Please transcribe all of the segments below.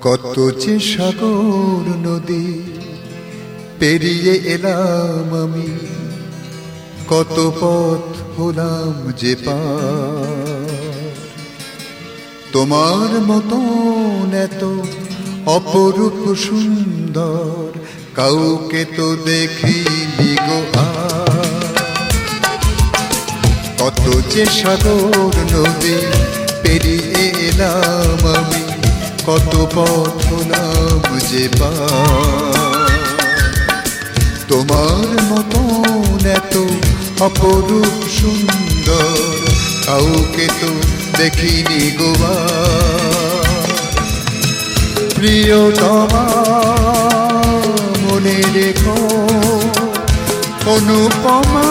কত যে সাগর নদী পেরিয়ে এলাম আমি, কত পথ হলাম যে পা তোমার মতন এত অপরূপ সুন্দর, কাউকে তো দেখিনি গো আর। কত যে সাগর নদী পেরিয়ে এলাম আমি, কত পথ হলাম যে। তোমার মতন এত অপরূপ সুন্দর, কাউকে তো দেখিনি গোবা প্রিয় প্রিয়তমা, মনে রেখো, অনুপমা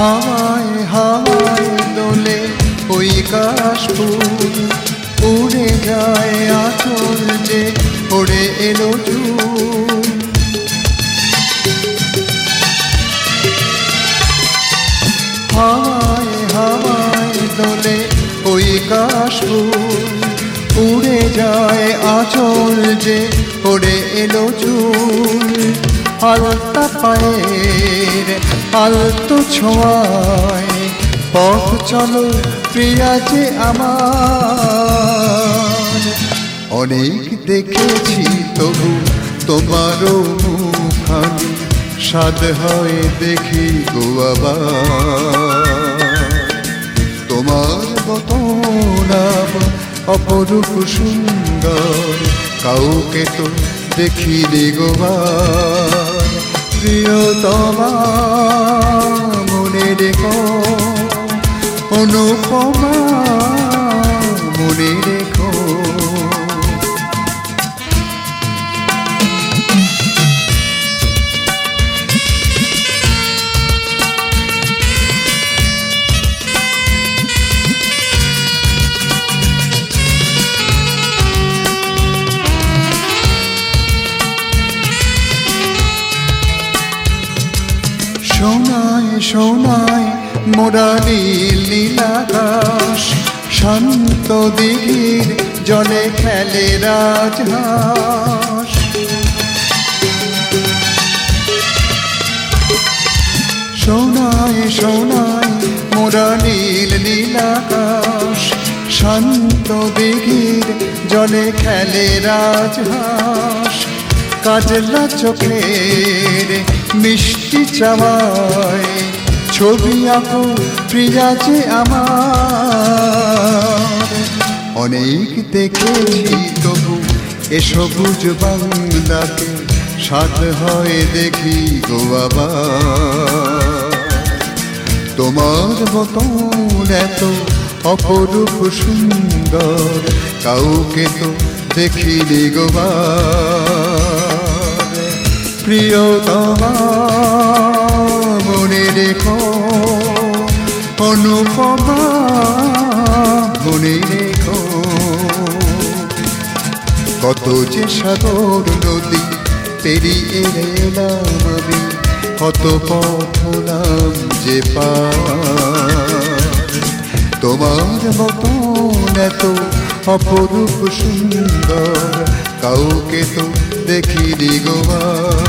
হাওয়ায় হাওয়ায় দোলে ওই কাশফুল উড়ে যায় আচল যে ওড়ে এলো চুল। হাওয়ায় হাওয়ায় দোলে ওই কাশফুল উড়ে যায় আচল যে ওড়ে এলো চুল। আলতা পায়ের আলতো ছোঁয়ায় পথ চলো প্রিয়া যে আমার। অনেক দেখেছি তবু তোমারও মুখানি সাদ হয় দেখি গো তোমার বতনাম অপরূপ সুন্দর, কাউকে তো দেখিনি গোবার প্রিয়তমা মনে রেখো সোনায় সোনায় মোরা নীল নীলাকাশ শান্ত দিঘির জলে খেলে রাজহাঁস। সোনায় মোরা নীল নীলাকাশ শান্ত দিঘির জলে খেলে রাজহাঁস। কাজলা চোখের মিষ্টি চাওয়ায় ছবি আঁকো প্রিয়া যে আমার। অনেক দেখেছি তবু এ সবুজ বাংলাকে সাদ হয় দেখি গো আবার তোমার মতন এত অপরূপ সুন্দর কাউকে তো দেখিনি গোবার প্রিয়তমা মনে রেখো অনুপমা, মনে রেখো। কত যে সাগর নদী পেরিয়ে এলাম আমি, কত পথ হলাম যে পার। তোমার মতন এত অপরূপ সুন্দর, কাউকে তো দেখিনি গোবার